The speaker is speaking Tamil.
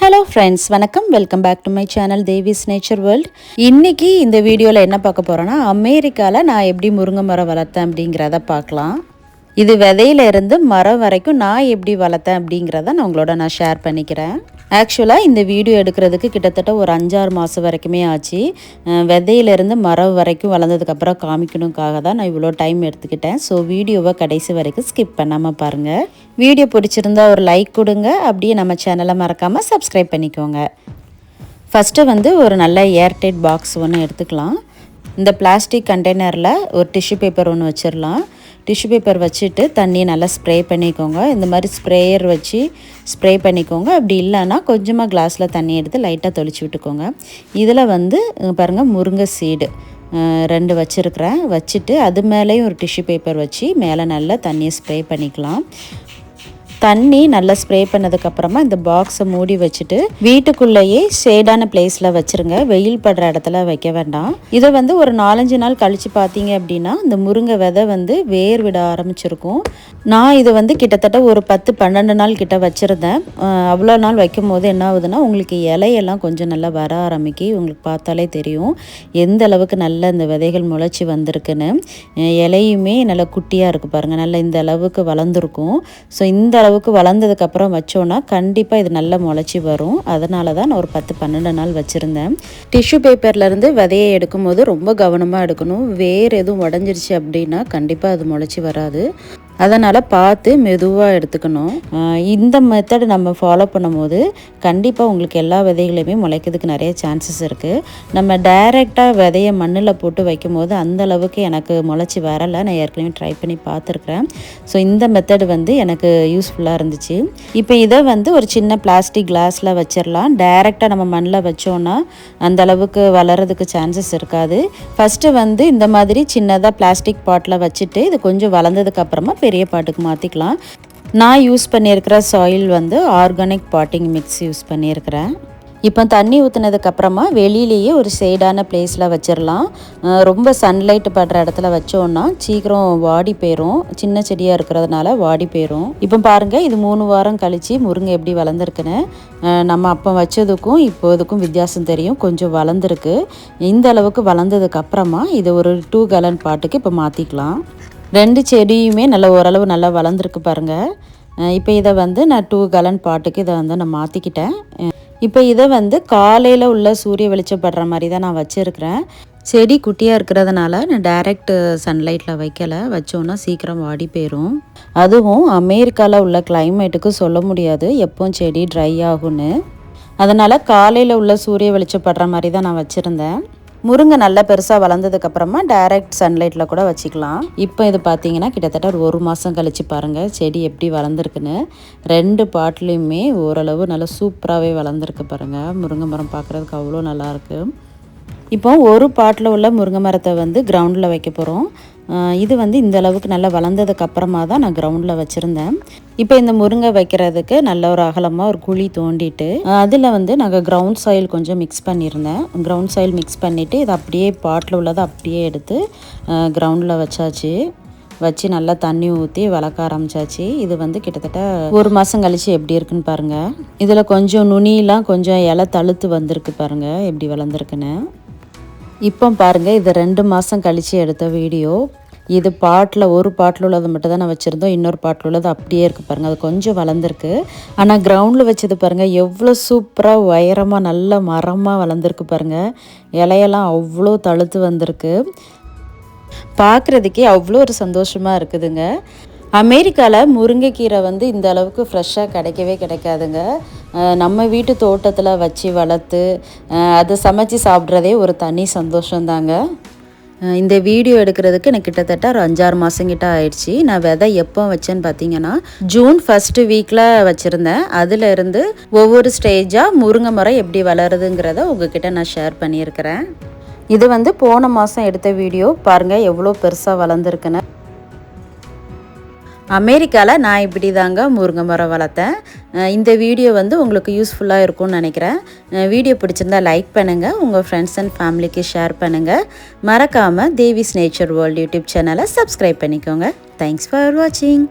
ஹலோ ஃப்ரெண்ட்ஸ் வணக்கம். Welcome back to my channel Devi's nature world இன்னைக்கு இந்த வீடியோவில் என்ன பார்க்க போகிறோன்னா அமெரிக்காவில் நான் எப்படி முருங்கை மரம் வளர்த்தேன் அப்படிங்கிறத பார்க்கலாம். இது விதையில இருந்து மரம் வரைக்கும் நான் எப்படி வளர்த்தேன் அப்படிங்கிறத நான் உங்களோட நான் ஷேர் பண்ணிக்கிறேன். ஆக்சுவலாக இந்த வீடியோ எடுக்கிறதுக்கு கிட்டத்தட்ட ஒரு அஞ்சாறு மாதம் வரைக்குமே ஆச்சு. விதையிலேருந்து மரம் வரைக்கும் வளர்ந்ததுக்கப்புறம் காமிக்கணுக்காக தான் நான் இவ்வளோ டைம் எடுத்துக்கிட்டேன். ஸோ வீடியோவை கடைசி வரைக்கும் ஸ்கிப் பண்ணாமல் பாருங்கள் வீடியோ பிடிச்சிருந்தா ஒரு லைக் கொடுங்க. அப்படியே நம்ம சேனலை மறக்காமல் சப்ஸ்கிரைப் பண்ணிக்கோங்க. ஃபஸ்ட்டு வந்து ஒரு நல்ல ஏர்டைட் பாக்ஸ் ஒன்று எடுத்துக்கலாம். இந்த பிளாஸ்டிக் கண்டெய்னரில் ஒரு டிஷ்யூ பேப்பர் ஒன்று வச்சிடலாம் டிஷ்யூ பேப்பர் வச்சுட்டு தண்ணியை நல்லா ஸ்ப்ரே பண்ணிக்கோங்க. இந்த மாதிரி ஸ்ப்ரேயர் வச்சு ஸ்ப்ரே பண்ணிக்கோங்க. அப்படி இல்லைன்னா கொஞ்சமாக கிளாஸில் தண்ணி எடுத்து லைட்டாக தெளிச்சு விட்டுக்கோங்க. இதில் வந்து பாருங்கள் முருங்கை சீடு ரெண்டு வச்சுருக்கிறேன். வச்சுட்டு அது மேலேயும் ஒரு டிஷ்யூ பேப்பர் வச்சு மேலே நல்லா தண்ணியை ஸ்ப்ரே பண்ணிக்கலாம். தண்ணி நல்லா ஸ்ப்ரே பண்ணதுக்கப்புறமா இந்த பாக்ஸை மூடி வச்சுட்டு வீட்டுக்குள்ளேயே ஷேடான பிளேஸில் வச்சுருங்க. வெயில் படுற இடத்துல வைக்க வேண்டாம். இதை வந்து ஒரு நாலஞ்சு நாள் கழித்து பார்த்தீங்க அப்படின்னா இந்த முருங்கை விதை வந்து வேர் விட ஆரம்பிச்சிருக்கும். நான் இதை வந்து கிட்டத்தட்ட ஒரு பத்து பன்னெண்டு நாள் கிட்ட வச்சுருந்தேன். அவ்வளோ நாள் வைக்கும் போது என்ன ஆகுதுன்னா உங்களுக்கு இலையெல்லாம் கொஞ்சம் நல்லா வர ஆரம்பிக்கி. உங்களுக்கு பார்த்தாலே தெரியும் எந்த அளவுக்கு நல்ல இந்த விதைகள் முளைச்சி வந்திருக்குன்னு. இலையுமே நல்லா குட்டியாக இருக்குது பாருங்கள் நல்லா இந்த அளவுக்கு வளர்ந்துருக்கும். ஸோ இந்த அளவுக்கு வளர்ந்ததுக்கப்புறம் வச்சோன்னா கண்டிப்பாக இது நல்லா முளைச்சி வரும். அதனால தான் நான் ஒரு பத்து பன்னெண்டு நாள் வச்சுருந்தேன். டிஷ்யூ பேப்பர்லேருந்து விதையை எடுக்கும்போது ரொம்ப கவனமாக எடுக்கணும். வேர் எதுவும் உடஞ்சிருச்சு அப்படின்னா கண்டிப்பாக அது முளைச்சி வராது. அதனால் பார்த்து மெதுவாக எடுத்துக்கணும். இந்த மெத்தட் நம்ம ஃபாலோ பண்ணும்போது கண்டிப்பாக உங்களுக்கு எல்லா விதைகளையுமே முளைக்கிறதுக்கு நிறைய சான்சஸ் இருக்குது நம்ம டைரெக்டாக விதையை மண்ணில் போட்டு வைக்கும்போது அந்த அளவுக்கு எனக்கு முளைச்சி வரலை. நான் ஏற்கனவே ட்ரை பண்ணி பார்த்துருக்குறேன். ஸோ இந்த மெத்தட் வந்து எனக்கு யூஸ்ஃபுல்லாக இருந்துச்சு. இப்போ இதை வந்து ஒரு சின்ன பிளாஸ்டிக் கிளாஸில் வச்சிடலாம் டைரெக்டாக நம்ம மண்ணில் வச்சோன்னா அந்த அளவுக்கு வளர்கிறதுக்கு சான்சஸ் இருக்காது. ஃபஸ்ட்டு வந்து இந்த மாதிரி சின்னதாக பிளாஸ்டிக் பாட்டில் வச்சுட்டு இது கொஞ்சம் வளர்ந்ததுக்கப்புறமா பெரிய பாட்டுக்கு மாற்றிக்கலாம் நான் யூஸ் பண்ணியிருக்கிற சாயில் வந்து ஆர்கானிக் பாட்டிங் மிக்ஸ் யூஸ் பண்ணியிருக்கிறேன். இப்போ தண்ணி ஊற்றுனதுக்கப்புறமா வெளியிலேயே ஒரு சைடான பிளேஸில் வச்சிடலாம். ரொம்ப சன்லைட் படுற இடத்துல வச்சோன்னா சீக்கிரம் வாடி போயிடும் சின்ன செடியாக இருக்கிறதுனால வாடி போயிடும் இப்போ பாருங்கள் இது மூணு வாரம் கழித்து முருங்கை எப்படி வளர்ந்துருக்குன்னு. நம்ம அப்போ வச்சதுக்கும் இப்போ இதுக்கும் வித்தியாசம் தெரியும். கொஞ்சம் வளர்ந்துருக்கு. இந்த அளவுக்கு வளர்ந்ததுக்கப்புறமா இதை ஒரு டூ கலன் பாட்டுக்கு இப்போ மாற்றிக்கலாம் ரெண்டு செடியுமே நல்லா ஓரளவு நல்லா வளர்ந்துருக்கு பாருங்கள் இப்போ இதை வந்து நான் டூ கலன் பாட்டுக்கு இதை வந்து நான் மாற்றிக்கிட்டேன் இப்போ இதை வந்து காலையில் உள்ள சூரிய வெளிச்சம் படுற மாதிரி தான் நான் வச்சுருக்கிறேன். செடி குட்டியாக இருக்கிறதுனால நான் டைரக்ட் சன்லைட்டில் வைக்கலை. வச்சோன்னா சீக்கிரம் வாடி போயிடும் அதுவும் அமெரிக்காவில் உள்ள கிளைமேட்டுக்கு சொல்ல முடியாது. எப்போவும் செடி ட்ரை ஆகும்னு. அதனால் காலையில் உள்ள சூரிய வெளிச்சம் படுற மாதிரி தான் நான் வச்சுருந்தேன். முருங்கை நல்லா பெருசாக வளர்ந்ததுக்கப்புறமா டைரக்ட் சன்லைட்டில் கூட வச்சுக்கலாம். இப்போ இது பார்த்தீங்கன்னா கிட்டத்தட்ட ஒரு ஒரு மாதம் கழித்து பாருங்கள் செடி எப்படி வளர்ந்துருக்குன்னு. ரெண்டு பாட்லேயுமே ஓரளவு நல்லா சூப்பராகவே வளர்ந்துருக்கு பாருங்கள் முருங்கை மரம் பார்க்குறதுக்கு அவ்வளோ நல்லாயிருக்கு இப்போ ஒரு பாட்டில் உள்ள முருங்கை மரத்தை வந்து கிரவுண்டில் வைக்க போகிறோம் இது வந்து இந்த அளவுக்கு நல்லா வளர்ந்ததுக்கு அப்புறமா தான் நான் கிரவுண்டில் வச்சுருந்தேன். இப்போ இந்த முருங்கை வைக்கிறதுக்கு நல்ல ஒரு அகலமாக ஒரு குழி தோண்டிட்டு அதில் வந்து நாங்கள் கிரவுண்ட் சாயில் கொஞ்சம் மிக்ஸ் பண்ணியிருந்தேன். கிரவுண்ட் சாயில் மிக்ஸ் பண்ணிவிட்டு இதை அப்படியே பாட்டில் உள்ளதை அப்படியே எடுத்து கிரவுண்டில் வச்சாச்சு. வச்சு நல்லா தண்ணி ஊற்றி வளர்க்க ஆரம்பிச்சாச்சு. இது வந்து கிட்டத்தட்ட ஒரு மாதம் கழிச்சு எப்படி இருக்குன்னு பாருங்கள் இதில் கொஞ்சம் நுனியெலாம் கொஞ்சம் இலை தழுத்து வந்திருக்கு பாருங்கள் எப்படி வளர்ந்துருக்குன்னு. இப்போ பாருங்கள் இது ரெண்டு மாதம் கழித்து எடுத்த வீடியோ. இது பாட்டில் ஒரு பாட்டில் உள்ளது மட்டும் தான் நான் வச்சுருந்தோம். இன்னொரு பாட்டில் உள்ளது அப்படியே இருக்குது பாருங்கள் அது கொஞ்சம் வளர்ந்துருக்கு. ஆனால் கிரவுண்டில் வச்சது பாருங்கள் எவ்வளோ சூப்பராக உயரமாக நல்ல மரமாக வளர்ந்துருக்கு பாருங்கள் இலையெல்லாம் அவ்வளோ தழுத்து வந்திருக்கு. பார்க்குறதுக்கே அவ்வளோ ஒரு சந்தோஷமாக இருக்குதுங்க. அமெரிக்காவில் முருங்கைக்கீரை வந்து இந்த அளவுக்கு ஃப்ரெஷ்ஷாக கிடைக்கவே கிடைக்காதுங்க. நம்ம வீட்டு தோட்டத்தில் வச்சு வளர்த்து அதை சமைச்சு சாப்பிட்றதே ஒரு தனி சந்தோஷம்தாங்க. இந்த வீடியோ எடுக்கிறதுக்கு எனக்கு கிட்டத்தட்ட ஒரு அஞ்சாறு மாதம் கிட்ட ஆயிடுச்சு. நான் விதை எப்போ வச்சேன்னு பார்த்தீங்கன்னா ஜூன் ஃபஸ்ட்டு வீக்கில் வச்சுருந்தேன். அதிலிருந்து ஒவ்வொரு ஸ்டேஜாக முருங்கை மரம் எப்படி வளருதுங்கிறத உங்ககிட்ட நான் ஷேர் பண்ணியிருக்கிறேன். இது வந்து போன மாதம் எடுத்த வீடியோ. பாருங்கள் எவ்வளோ பெருசாக வளர்ந்துருக்குன்னு. அமெரிக்காவில் நான் இப்படி தாங்க முருங்கை மரம் வளர்த்தேன். இந்த வீடியோ வந்து உங்களுக்கு யூஸ்ஃபுல்லாக இருக்கும்னு நினைக்கிறேன். வீடியோ பிடிச்சிருந்தா லைக் பண்ணுங்கள் உங்கள் ஃப்ரெண்ட்ஸ் அண்ட் ஃபேமிலிக்கு ஷேர் பண்ணுங்கள் மறக்காமல் தேவிஸ் நேச்சர் வேர்ல்டு யூடியூப் சேனலை சப்ஸ்கிரைப் பண்ணிக்கோங்க. தேங்க்ஸ் ஃபார் வாட்சிங்